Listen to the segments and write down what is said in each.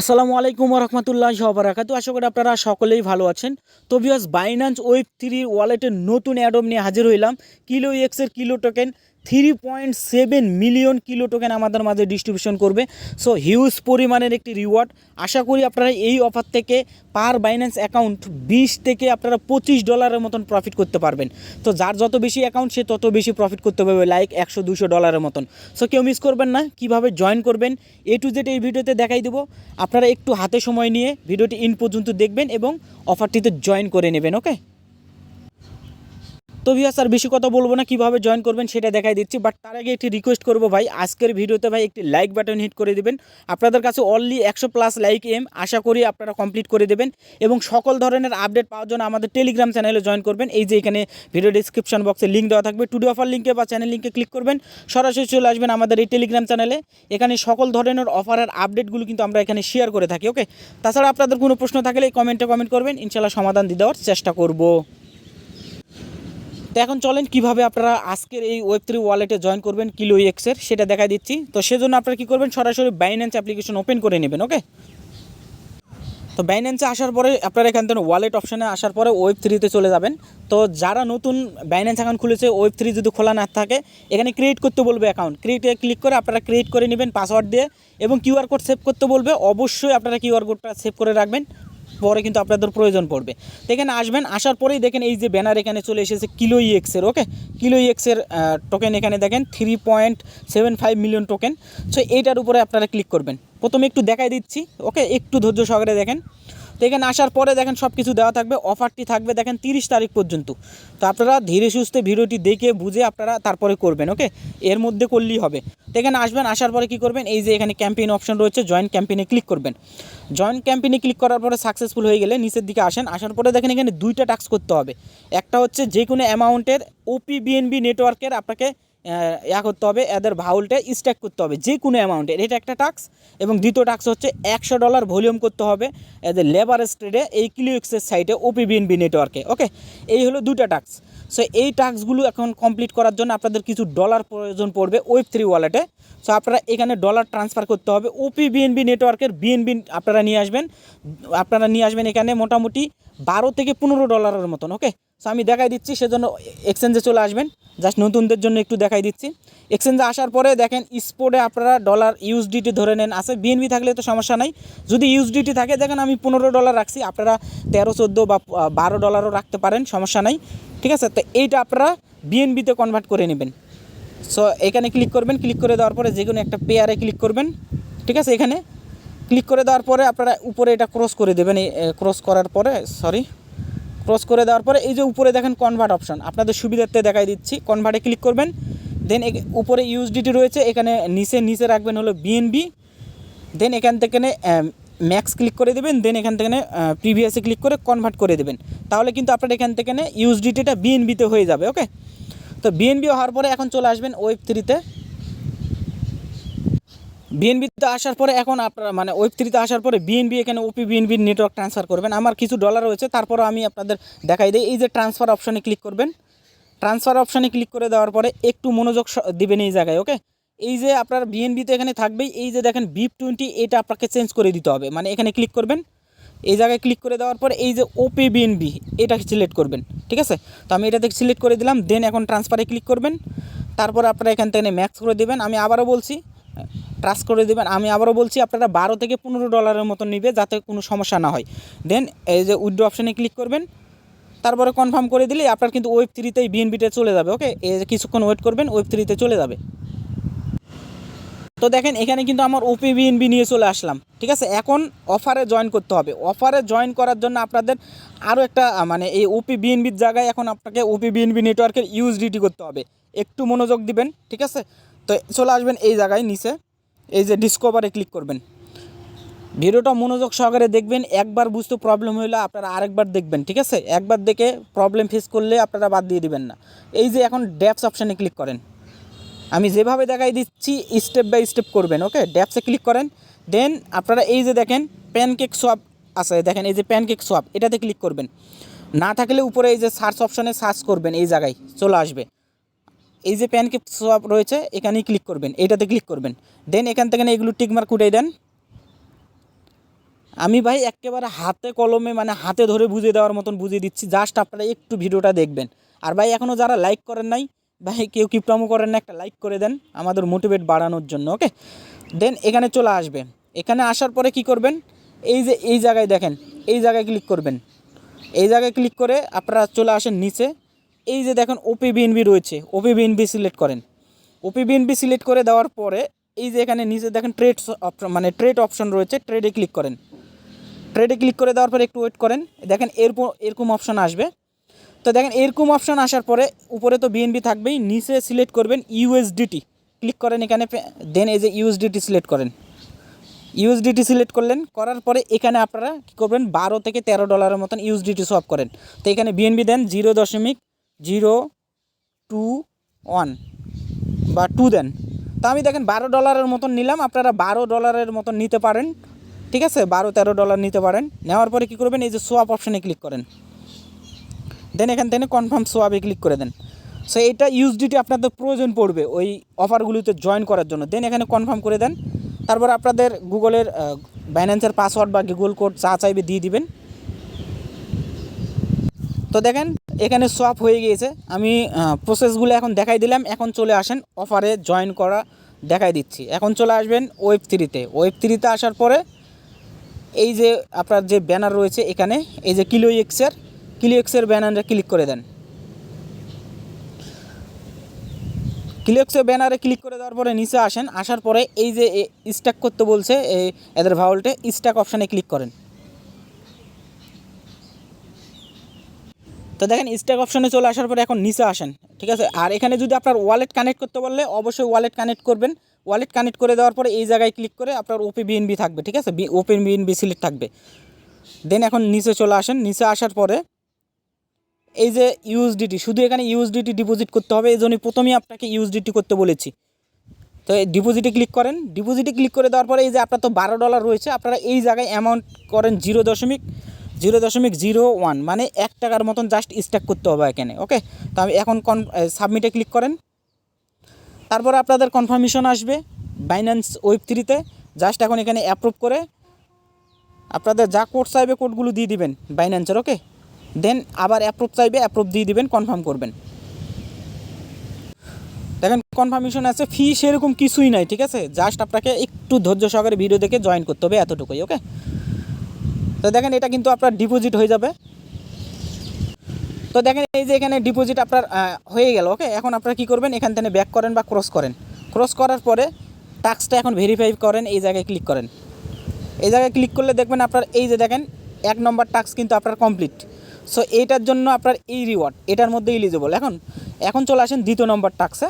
আসসালামু আলাইকুম রহমতুল্লাহ সবরাকাত আশা করি আপনারা সকলেই ভালো আছেন। তো বিয়াস বাইনান্স ওয়েব থ্রি ওয়ালেটের নতুন অ্যাডম নিয়ে হাজির হইলাম। কিলো এক্সের kilo token three point seven million kilo token আমাদের মাঝে ডিস্ট্রিবিউশন করবে। সো হিউজ পরিমাণের একটি রিওয়ার্ড আশা করি আপনারা এই অফার থেকে পার বাইন্যান্স অ্যাকাউন্ট বিশ থেকে আপনারা পঁচিশ ডলারের মতন প্রফিট করতে পারবেন। তো যার যত বেশি অ্যাকাউন্ট সে তত বেশি প্রফিট করতে পারবে লাইক একশো, দুশো ডলারের মতন। সো কেউ মিস করবেন না, কীভাবে জয়েন করবেন এ টু জেড এই ভিডিওতে দেখাই দেবো। আপনারা একটু হাতে সময় নিয়ে ভিডিওটি ইন পর্যন্ত দেখবেন এবং অফারটিতে জয়েন করে নেবেন ওকে তো ভিয়া স্যার বেশি কথা বলব না, কীভাবে জয়েন করবেন সেটা দেখাই দিচ্ছি বাট তার আগে একটি রিকোয়েস্ট করব ভাই, আজকের ভিডিওতে ভাই একটি লাইক বাটন হিট করে দেবেন। আপনাদের কাছে অনলি একশো প্লাস লাইক এম আশা করি আপনারা কমপ্লিট করে দেবেন। এবং সকল ধরনের আপডেট পাওয়ার জন্য আমাদের টেলিগ্রাম চ্যানেলে জয়েন করবেন। এই যে এখানে ভিডিও ডিসক্রিপশন বক্সে লিঙ্ক দেওয়া থাকবে। টুডে অফার লিঙ্কে বা চ্যানেল লিঙ্কে ক্লিক করবেন। সরাসরি চলে আসবেন আমাদের এই টেলিগ্রাম চ্যানেলে এখানে সকল ধরনের অফারের আপডেটগুলো কিন্তু আমরা এখানে শেয়ার করে থাকি ওকে তাছাড়া আপনাদের কোনো প্রশ্ন থাকলে কমেন্টে কমেন্ট করবেন। ইনশাল্লাহ সমাধান দিয়ে দেওয়ার চেষ্টা করব। তো এখন চলেন কীভাবে আপনারা আজকের এই ওয়েব থ্রি ওয়ালেটে জয়েন করবেন কিলো এক্সের সেটা দেখা দিচ্ছি। তো সেজন্য আপনারা কী করবেন, সরাসরি বাইন্যান্স অ্যাপ্লিকেশন ওপেন করে নেবেন ওকে তো বাইন্যান্সে আসার পরে আপনারা এখান থেকে ওয়ালেট অপশানে আসার পরে ওয়েব থ্রিতে চলে যাবেন। তো যারা নতুন বাইন্যান্স অ্যাকাউন্ট খুলেছে ওয়েব থ্রি যদি খোলা না থাকে, এখানে ক্রিয়েট করতে বলবে অ্যাকাউন্ট ক্রিয়েটে ক্লিক করে আপনারা ক্রিয়েট করে নেবেন পাসওয়ার্ড দিয়ে এবং কিউআর কোড সেভ করতে বলবে। অবশ্যই আপনারা কিউআর কোডটা সেভ করে রাখবেন। পরে কিন্তু আপনাদের প্রয়োজন পড়বে। দেখেন আসবেন, আসার পরেই দেখেন এই যে ব্যানার এখানে চলে এসেছে কিলো ইএক্সের ওকে কিলো ইএক্সের টোকেন এখানে দেখেন three point seven five million token so এইটার উপরে আপনারা ক্লিক করবেন। প্রথমে একটু দেখাই দিচ্ছি ওকে একটু ধৈর্য সহকারে দেখেন। তো এখানে আসার পরে দেখেন সব কিছু দেওয়া থাকবে অফারটি থাকবে দেখেন তিরিশ তারিখ পর্যন্ত। তো আপনারা ধীরে সুস্থে ভিডিওটি দেখে বুঝে আপনারা তারপরে করবেন ওকে এর মধ্যে করলেই হবে। তো এখানে আসবেন, আসার পরে কি করবেন? এই যে এখানে ক্যাম্পেইন অপশন রয়েছে জয়েন ক্যাম্পেইনে ক্লিক করবেন। জয়েন ক্যাম্পেইনে ক্লিক করার পরে সাকসেসফুল হয়ে গেলে নিচের দিকে আসেন, আসার পরে দেখেন এখানে দুইটা টাস্ক করতে হবে। একটা হচ্ছে যে কোনো অ্যামাউন্টের ওপি বিএনবি নেটওয়ার্কের আপনাকে ইয়া করতে হবে, এদের ভাউলটা স্ট্যাক করতে হবে যে কোনো অ্যামাউন্টের এটা একটা টাক্স এবং দ্বিতীয় টাক্স হচ্ছে একশো ডলার ভলিউম করতে হবে, এদের লেবার স্ট্রেডে এই ক্লিউক্সের সাইটে ওপি বিএনবি নেটওয়ার্কে ওকে এই হলো দুটা টাক্স সো এই টাস্কগুলো এখন কমপ্লিট করার জন্য আপনাদের কিছু ডলার প্রয়োজন পড়বে ওয়েব থ্রি ওয়ালেটে সো আপনারা এখানে ডলার ট্রান্সফার করতে হবে ওপি বিএনবি নেটওয়ার্কের বিএনবি আপনারা নিয়ে আসবেন, আপনারা নিয়ে আসবেন এখানে মোটামুটি বারো থেকে পনেরো ডলারের মতন ওকে সো আমি দেখাই দিচ্ছি, সেজন্য এক্সচেঞ্জে চলে আসবেন। জাস্ট নতুনদের জন্য একটু দেখাই দিচ্ছি। এক্সচেঞ্জে আসার পরে দেখেন স্পোর্টে আপনারা ডলার ইউএসডিটি ধরে নেন। আছে বিএনবি থাকলে তো সমস্যা নাই। যদি ইউএসডিটি থাকে, দেখেন আমি পনেরো ডলার রাখছি। আপনারা তেরো, চোদ্দ বা বারো ডলারও রাখতে পারেন, সমস্যা নাই। ঠিক আছে? তো এইটা আপনারা বিএনবিতে কনভার্ট করে নেবেন। সো এখানে ক্লিক করবেন। ক্লিক করে দেওয়ার পরে যে কোনো একটা পেয়ারে ক্লিক করবেন। ঠিক আছে? এখানে ক্লিক করে দেওয়ার পরে আপনারা উপরে এটা ক্রস করে দেবেন। ক্রস করার পরে সরি ক্রস করে দেওয়ার পরে এই যে উপরে দেখেন কনভার্ট অপশন আপনাদের সুবিধার্থে দেখাই দিচ্ছি। কনভার্টে ক্লিক করবেন। দেন উপরে ইউএসডিটি রয়েছে। এখানে নিচে নিচে রাখবেন হলো বিএনবি দেন এখান থেকে ম্যাক্স ক্লিক করে দেবেন। দেন এখান থেকে প্রিভিয়াসে ক্লিক করে কনভার্ট করে দেবেন। তাহলে কিন্তু আপনার এখান থেকে ইউএসডিটিটা বিএনবিতে হয়ে যাবে ওকে তো বিএনবি হওয়ার পরে এখন চলে আসবেন ওয়েব থ্রিতে বিএনবিতে আসার পরে এখন আপনারা মানে ওয়েব থ্রিতে আসার পরে বিএনবি এখানে ওপি বিএনবির নেটওয়ার্ক ট্রান্সফার করবেন। আমার কিছু ডলার রয়েছে তারপরে আমি আপনাদের দেখাই দিই। এই যে ট্রান্সফার অপশানে ক্লিক করবেন। ট্রান্সফার অপশানে ক্লিক করে দেওয়ার পরে একটু মনোযোগ দেবেন এই জায়গায় ওকে এই যে আপনার বিএনবি তো এখানে থাকবেই, এই যে দেখেন বিপ টোয়েন্টি এটা আপনাকে চেঞ্জ করে দিতে হবে। মানে এখানে ক্লিক করবেন। এই জায়গায় ক্লিক করে দেওয়ার পরে এই যে ওপি বিএনবি এটা সিলেক্ট করবেন, ঠিক আছে? তো আমি এটা থেকে সিলেক্ট করে দিলাম দেন এখন ট্রান্সফারে ক্লিক করবেন। তারপর আপনারা এখান থেকে ম্যাক্স করে দেবেন। আমি আবারও বলছি ট্রাস্ট করে দেবেন। আমি আবারও বলছি, আপনারা বারো থেকে পনেরো ডলারের মতো নেবে যাতে কোনো সমস্যা না হয়। দেন এই যে উইড্রো অপশানে ক্লিক করবেন। তারপরে কনফার্ম করে দিলে আপনার কিন্তু ওয়েব থ্রিতেই বিএনবিতে চলে যাবে ওকে কিছুক্ষণ ওয়েট করবেন ওয়েব থ্রিতে চলে যাবে। তো দেখেন, এখানে কিন্তু আমার ওপি বিএনবি নিয়ে চলে আসলাম, ঠিক আছে? এখন অফারে জয়েন করতে হবে। অফারে জয়েন করার জন্য আপনাদের আরও একটা মানে এই ওপি বিএনবির জায়গায় এখন আপনাকে ওপি বিএনবি নেটওয়ার্কের ইউএসডিটি করতে হবে। একটু মনোযোগ দিবেন, ঠিক আছে? তো চলে আসবেন এই জায়গায় নিচে। এই যে ডিসকভারে ক্লিক করবেন। ভিডিওটা মনোযোগ সহকারে দেখবেন, একবার বুঝতে প্রবলেম হইলে আপনারা আরেকবার দেখবেন, ঠিক আছে? একবার দেখে প্রবলেম ফেস করলে আপনারা বাদ দিয়ে দিবেন না। এই যে এখন ড্যাপস অপশানে ক্লিক করেন। আমি যেভাবে দেখাই দিচ্ছি স্টেপ বাই স্টেপ করবেন ওকে ড্যাপসে ক্লিক করেন। দেন আপনারা এই যে দেখেন প্যানকেক সোয়াপ আছে, দেখেন এই যে প্যানকেক সোয়াপ এটাতে ক্লিক করবেন। না থাকলে উপরে এই যে সার্চ অপশানে সার্চ করবেন এই জায়গায়, চলে আসবে। এই যে প্যানকেক সোয়াপ রয়েছে, এখানেই ক্লিক করবেন এইটাতে ক্লিক করবেন। দেন এখান থেকে এগুলো টিকমার্ক উঠাই দেন। আমি ভাই একেবারে হাতে কলমে মানে হাতে ধরে বুঝিয়ে দেওয়ার মতন বুঝিয়ে দিচ্ছি জাস্ট আপনারা একটু ভিডিওটা দেখবেন। আর ভাই এখনও যারা লাইক করেন নাই, ভাই কেউ কিপ্রামো করেন না, একটা লাইক করে দেন, আমাদের মোটিভেট বাড়ানোর জন্য ওকে দেন এখানে চলে আসবে। এখানে আসার পরে কি করবেন? এই যে, এই জায়গায় দেখেন, এই জায়গায় ক্লিক করবেন। এই জায়গায় ক্লিক করে আপনারা চলে আসেন নিচে। এই যে দেখেন ওপি বিএনবি রয়েছে ওপি বিএনবি সিলেক্ট করেন। ওপি বিএনবি সিলেক্ট করে দেওয়ার পরে এই যে এখানে নিচে দেখেন ট্রেড অপশন মানে ট্রেড অপশন রয়েছে ট্রেডে ক্লিক করেন। ট্রেডে ক্লিক করে দেওয়ার পরে একটু ওয়েট করেন, দেখেন এরকম এরকম অপশন আসবে। তো দেখেন এরকম অপশন আসার পরে উপরে তো বিএনবি থাকবেই, নিচে সিলেক্ট করবেন ইউএসডিটি ক্লিক করেন এখানে দেন এই যে ইউএসডিটি সিলেক্ট করেন। ইউএসডিটি সিলেক্ট করলেন, করার পরে এখানে আপনারা কী করবেন, বারো থেকে তেরো ডলারের মতন ইউএসডিটি সোয়াপ করেন। তো এখানে বিএনবি দেন জিরো দশমিক জিরো, টু, ওয়ান বা টু দেন। তো আমি দেখেন বারো ডলারের মতন নিলাম, আপনারা বারো ডলারের মতন নিতে পারেন, ঠিক আছে? বারো, তেরো ডলার নিতে পারেন। নেওয়ার পরে কী করবেন? এই যে সোয়াপ অপশানে ক্লিক করেন। দেন এখান থেকে কনফার্ম সোয়াবে ক্লিক করে দেন। সো এটা ইউএসডিটি আপনাদের প্রয়োজন পড়বে ওই অফারগুলিতে জয়েন করার জন্য। দেন এখানে কনফার্ম করে দেন। তারপর আপনাদের গুগলের ব্যালেন্সের পাসওয়ার্ড বা গুগল কোড যা চাইবে দিয়ে দিবেন। তো দেখেন, এখানে সোয়াপ হয়ে গিয়েছে। আমি প্রসেসগুলো এখন দেখাই দিলাম। এখন চলে আসেন অফারে জয়েন করা দেখাই দিচ্ছি। এখন চলে আসবেন ওয়েব থ্রিতে ওয়েব থ্রিতে আসার পরে এই যে আপনার যে ব্যানার রয়েছে এখানে, এই যে কিলো এক্সের কিলো এক্সের ব্যানারে ক্লিক করে দেন। ক্লিকসে ব্যানারে ক্লিক করে দেওয়ার পরে নিচে আসেন। আসার পরে এই যে স্ট্যাক করতে বলছে এদের ভাউল্টে স্ট্যাক অপশানে ক্লিক করেন। তো দেখেন স্ট্যাক অপশনে চলে আসার পরে এখন নিচে আসেন, ঠিক আছে? আর এখানে যদি আপনার ওয়ালেট কানেক্ট করতে বললে, অবশ্যই ওয়ালেট কানেক্ট করবেন। ওয়ালেট কানেক্ট করে দেওয়ার পরে এই জায়গায় ক্লিক করে আপনার ওপি বিএনবি থাকবে, ঠিক আছে? ওপেন বিএনবি সিলেক্ট থাকবে। দেন এখন নিচে চলে আসেন, নিচে আসার পরে এই যে ইউএসডিটি শুধু এখানে ইউএসডিটি ডিপোজিট করতে হবে এই জন্যই প্রথমেই আপনাকে ইউএসডিটি করতে বলেছি। তো এই ডিপোজিটে ক্লিক করেন ডিপোজিটে ক্লিক করে দেওয়ার পরে এই যে আপনার তো বারো ডলার রয়েছে, আপনারা এই জায়গায় অ্যামাউন্ট করেন জিরো দশমিক জিরো দশমিক জিরো ওয়ান মানে এক টাকার মতন জাস্ট স্ট্যাক করতে হবে এখানে ওকে তো আমি এখন কন সাবমিটে ক্লিক করেন। তারপরে আপনাদের কনফার্মেশন আসবে বাইন্যান্স ওয়েব থ্রিতে জাস্ট এখন এখানে অ্যাপ্রুভ করে আপনাদের যা কোড চাইবে কোডগুলো দিয়ে দিবেন বাইন্যান্সের ওকে দেন আবার অ্যাপ্রুভ চাইবে অ্যাপ্রুভ দিয়ে দিবেন কনফার্ম করবেন। দেখেন কনফার্মেশন আছে ফি সেরকম কিছুই নাই, ঠিক আছে? জাস্ট আপনাকে একটু ধৈর্য সহকারে ভিডিও দেখে জয়েন করতে হবে এতটুকুই ওকে তো দেখেন এটা কিন্তু আপনার ডিপোজিট হয়ে যাবে। তো দেখেন এই যে এখানে ডিপোজিট আপনার হয়ে গেল ওকে এখন আপনারা কী করবেন? এখান থেকে ব্যাক করেন বা ক্রস করেন। ক্রস করার পরে টাস্কটা এখন ভেরিফাই করেন, এই জায়গায় ক্লিক করেন। এই জায়গায় ক্লিক করলে দেখবেন আপনার, এই যে দেখেন, এক নম্বর টাস্ক কিন্তু আপনার কমপ্লিট সো এইটার জন্য আপনার এই রিওয়ার্ড এটার মধ্যে ইলিজিবল এখন এখন চলে আসেন দ্বিতীয় নম্বর টাক্সে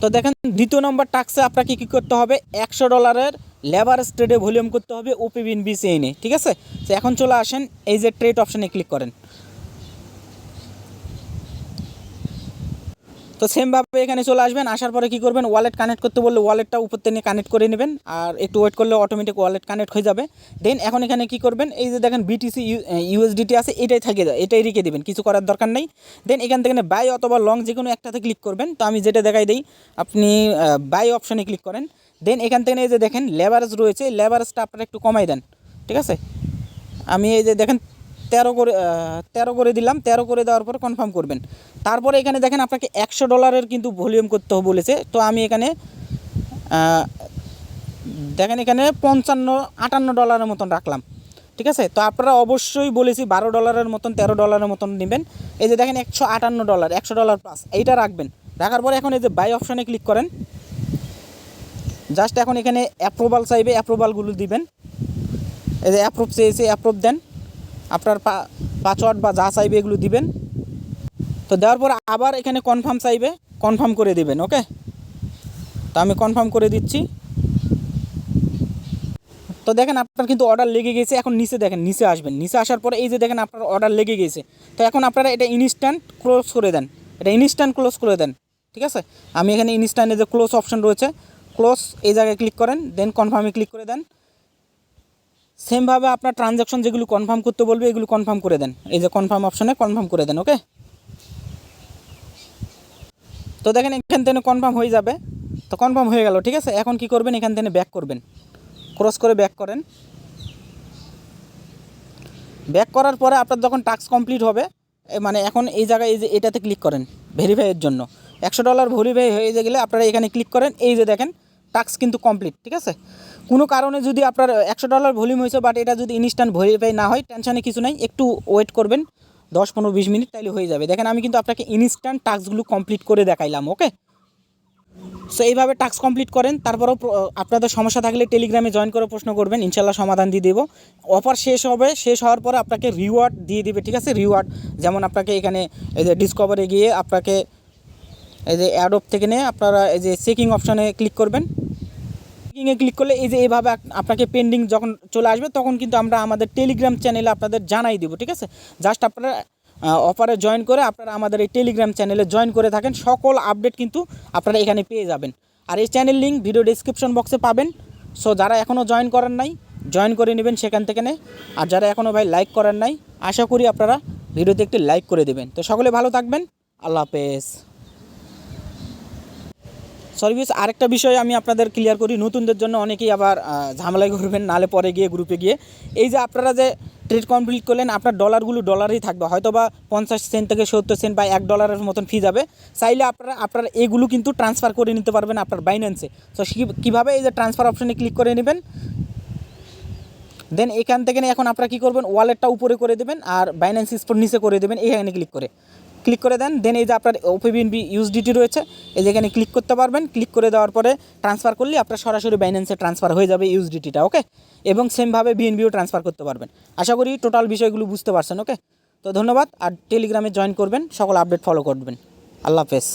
তো দেখেন, দ্বিতীয় নম্বর টাক্সে আপনাকে কী করতে হবে? একশো ডলারের লেবার স্ট্রেডে ভলিউম করতে হবে ওপিবিন বিসিএনে ঠিক আছে? তো এখন চলে আসেন, এই যে ট্রেড অপশানে ক্লিক করেন। তো সেমভাবে এখানে চলে আসবেন, আসার পরে কী করবেন ওয়ালেট কানেক্ট করতে বললে ওয়ালেটটা উপর থেকে কানেক্ট করে নেবেন, আর একটু ওয়েট করলে অটোমেটিক ওয়ালেট কানেক্ট হয়ে যাবে। দেন এখন এখানে কী করবেন, এই যে দেখেন বিটিসি ইউএসডিটি আছে, এটাই থাকে যায় এটাই রেখে দেবেন, কিছু করার দরকার নেই। দেন এখান থেকে বাই অথবা লং যে কোনো একটাতে ক্লিক করবেন। তো আমি যেটা দেখাই দিই, আপনি বাই অপশানে ক্লিক করেন। দেন এখান থেকে এই যে দেখেন লেবারেজ রয়েছে লেবারেজটা আপনারা একটু কমাই দেন, ঠিক আছে? আমি এই যে দেখেন তেরো করে তেরো করে দিলাম, তেরো করে দেওয়ার পর কনফার্ম করবেন। তারপরে এখানে দেখেন আপনাকে একশো ডলারের কিন্তু ভলিউম করতে হবে বলেছে। তো আমি এখানে দেখেন এখানে পঞ্চান্ন, আটান্ন ডলারের মতন রাখলাম, ঠিক আছে? তো আপনারা অবশ্যই বলেছি বারো ডলারের মতন, তেরো ডলারের মতন নেবেন। এই যে দেখেন একশো আটান্ন ডলার একশো ডলার প্লাস এইটা রাখবেন। রাখার পরে এখন এই যে বাই অপশানে ক্লিক করেন। জাস্ট এখন এখানে অ্যাপ্রুভাল চাইবে অ্যাপ্রুভালগুলো দিবেন। এই যে অ্যাপ্রুভ চেয়েছে অ্যাপ্রুভ দেন। আপনার পাসওয়ার্ড বা যা চাইবে এগুলো দিবেন। তো দেওয়ার পর আবার এখানে কনফার্ম চাইবে কনফার্ম করে দিবেন ওকে তো আমি কনফার্ম করে দিচ্ছি। তো দেখেন আপনার কিন্তু অর্ডার লেগে গেছে, এখন নিচে দেখেন, নিচে আসবেন। নিচে আসার পরে এই যে দেখেন আপনার অর্ডার লেগে গেছে। তো এখন আপনারা এটা ইনস্ট্যান্ট ক্লোজ করে দেন। এটা ইনস্ট্যান্ট ক্লোজ করে দেন, ঠিক আছে? আমি এখানে ইনস্ট্যান্টে যে ক্লোজ অপশন রয়েছে ক্লোজ, এই জায়গায় ক্লিক করেন দেন কনফার্মে ক্লিক করে দেন। সেমভাবে আপনার ট্রানজ্যাকশন যেগুলো কনফার্ম করতে বলবে, এগুলো কনফার্ম করে দেন। এই যে কনফার্ম অপশনে কনফার্ম করে দেন ওকে তো দেখেন, এখান থেকে কনফার্ম হয়ে যাবে। তো কনফার্ম হয়ে গেল, ঠিক আছে? এখন কি করবেন? এখান থেকে ব্যাক করবেন। ক্রস করে ব্যাক করেন। ব্যাক করার পরে আপনার যখন টাস্ক কমপ্লিট হবে মানে এখন এই জায়গায় এই যে এটাতে ক্লিক করেন ভেরিফাইয়ের জন্য। একশো ডলার ভেরিফাই হয়ে গেলে আপনারা এখানে ক্লিক করেন। এই যে দেখেন টাস্ক কিন্তু কমপ্লিট ঠিক আছে? কোনো কারণে যদি আপনার একশো ডলার ভলিউম হয়েছে বাট এটা যদি ইনস্ট্যান্ট ভেরিফাই না হয় টেনশনে কিছু নাই, একটু ওয়েট করবেন, দশ, পনেরো, বিশ মিনিট, তাইলে হয়ে যাবে। দেখেন, আমি কিন্তু আপনাকে ইনস্ট্যান্ট টাস্কগুলো কমপ্লিট করে দেখাইলাম ওকে সো এইভাবে টাস্ক কমপ্লিট করেন, তারপরেও আপনাদের সমস্যা থাকলে টেলিগ্রামে জয়েন করে প্রশ্ন করবেন ইনশাল্লাহ সমাধান দিয়ে দেবো। অফার শেষ হবে, শেষ হওয়ার পরে আপনাকে রিওয়ার্ড দিয়ে দেবে, ঠিক আছে? রিওয়ার্ড যেমন আপনাকে এখানে এই যে ডিসকভারে গিয়ে আপনাকে এই যে অ্যাডপ থেকে নিয়ে আপনারা এই যে চেকিং অপশানে ক্লিক করবেন। চেকিংয়ে ক্লিক করলে এই যে এইভাবে আপনাকে পেন্ডিং যখন চলে আসবে, তখন কিন্তু আমরা আমাদের টেলিগ্রাম চ্যানেলে আপনাদের জানাই দেবো, ঠিক আছে? জাস্ট আপনারা অফারে জয়েন করে আপনারা আমাদের এই টেলিগ্রাম চ্যানেলে জয়েন করে থাকেন। সকল আপডেট কিন্তু আপনারা এখানে পেয়ে যাবেন। আর এই চ্যানেল লিঙ্ক ভিডিও ডিসক্রিপশন বক্সে পাবেন। সো যারা এখনও জয়েন করেন নাই জয়েন করে নেবেন সেখান থেকে আর যারা এখনও ভাই লাইক করেন নাই, আশা করি আপনারা ভিডিওতে একটি লাইক করে দেবেন। তো সকলে ভালো থাকবেন। আল্লাহ হাফেজ। সার্ভিস আরেকটা বিষয় আমি আপনাদের ক্লিয়ার করি, নতুনদের জন্য অনেকেই আবার ঝামেলায় করবেন নালে পরে গিয়ে গ্রুপে গিয়ে। এই যে আপনারা যে ট্রেড কমপ্লিট করলেন, আপনার ডলারগুলো ডলারই থাকবে হয়তো বা পঞ্চাশ সেন্ট থেকে সত্তর সেন্ট বা এক ডলারের মতন ফি যাবে। চাইলে আপনারা, আপনার এগুলো কিন্তু ট্রান্সফার করে নিতে পারবেন আপনার বাইন্যান্সে তো কীভাবে এই যে ট্রান্সফার অপশানে ক্লিক করে নেবেন? দেন এখান থেকে এখন আপনারা কী করবেন? ওয়ালেটটা উপরে করে দেবেন আর বাইন্যান্স স্পোর্ট নিচে করে দেবেন, এখানে ক্লিক করে। ক্লিক করে দেন দেন এই যে আপনার ওপিবিএনবি ইউএসডিটি রয়েছে, এই যেখানে ক্লিক করতে পারবেন। ক্লিক করে দেওয়ার পরে ট্রান্সফার করলে আপনার সরাসরি বাইন্যান্সে ট্রান্সফার হয়ে যাবে ইউএসডিটিটা ওকে এবং সেমভাবে বিএনবিও ট্রান্সফার করতে পারবেন। আশা করি টোটাল বিষয়গুলো বুঝতে পারছেন ওকে তো ধন্যবাদ, আর টেলিগ্রামে জয়েন করবেন, সকল আপডেট ফলো করবেন। আল্লাহ হাফেজ।